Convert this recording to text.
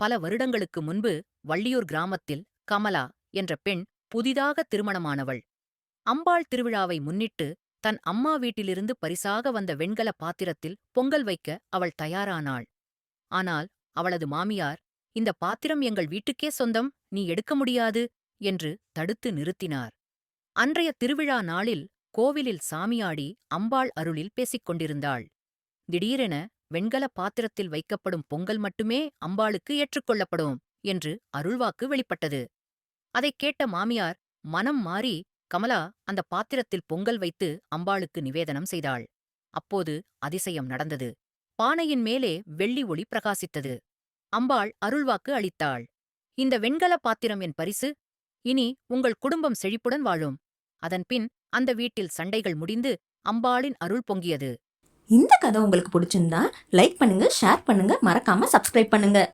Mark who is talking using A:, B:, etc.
A: பல வருடங்களுக்கு முன்பு வள்ளியூர் கிராமத்தில் கமலா என்ற பெண் புதிதாக திருமணமானவள். அம்பாள் திருவிழாவை முன்னிட்டு தன் அம்மா வீட்டிலிருந்து பரிசாக வந்த வெண்கல பாத்திரத்தில் பொங்கல் வைக்க அவள் தயாரானாள். ஆனால் அவளது மாமியார் இந்த பாத்திரம் எங்கள் வீட்டுக்கே சொந்தம் நீ எடுக்க முடியாது என்று தடுத்து நிறுத்தினார். அன்றைய திருவிழா நாளில் கோவிலில் சாமியாடி அம்பாள் அருளில் பேசிக் கொண்டிருந்தாள் திடீரென வெண்கல பாத்திரத்தில் வைக்கப்படும் பொங்கல் மட்டுமே அம்பாளுக்கு ஏற்றுக்கொள்ளப்படும் என்று அருள்வாக்கு வெளிப்பட்டது. அதைக் கேட்ட மாமியார் மனம் மாறி கமலா அந்த பாத்திரத்தில் பொங்கல் வைத்து அம்பாளுக்கு நிவேதனம் செய்தாள். அப்போது அதிசயம் நடந்தது. பானையின் மேலே வெள்ளி ஒளி பிரகாசித்தது. அம்பாள் அருள்வாக்கு அளித்தாள். இந்த வெண்கல பாத்திரம் என் பரிசு. இனி உங்கள் குடும்பம் செழிப்புடன் வாழும். அதன்பின் அந்த வீட்டில் சண்டைகள் முடிந்து அம்பாளின் அருள் பொங்கியது.
B: இந்த கதை உங்களுக்கு பிடிச்சிருந்தா லைக் பண்ணுங்க ஷேர் பண்ணுங்க மறக்காமல் சப்ஸ்கிரைப் பண்ணுங்க.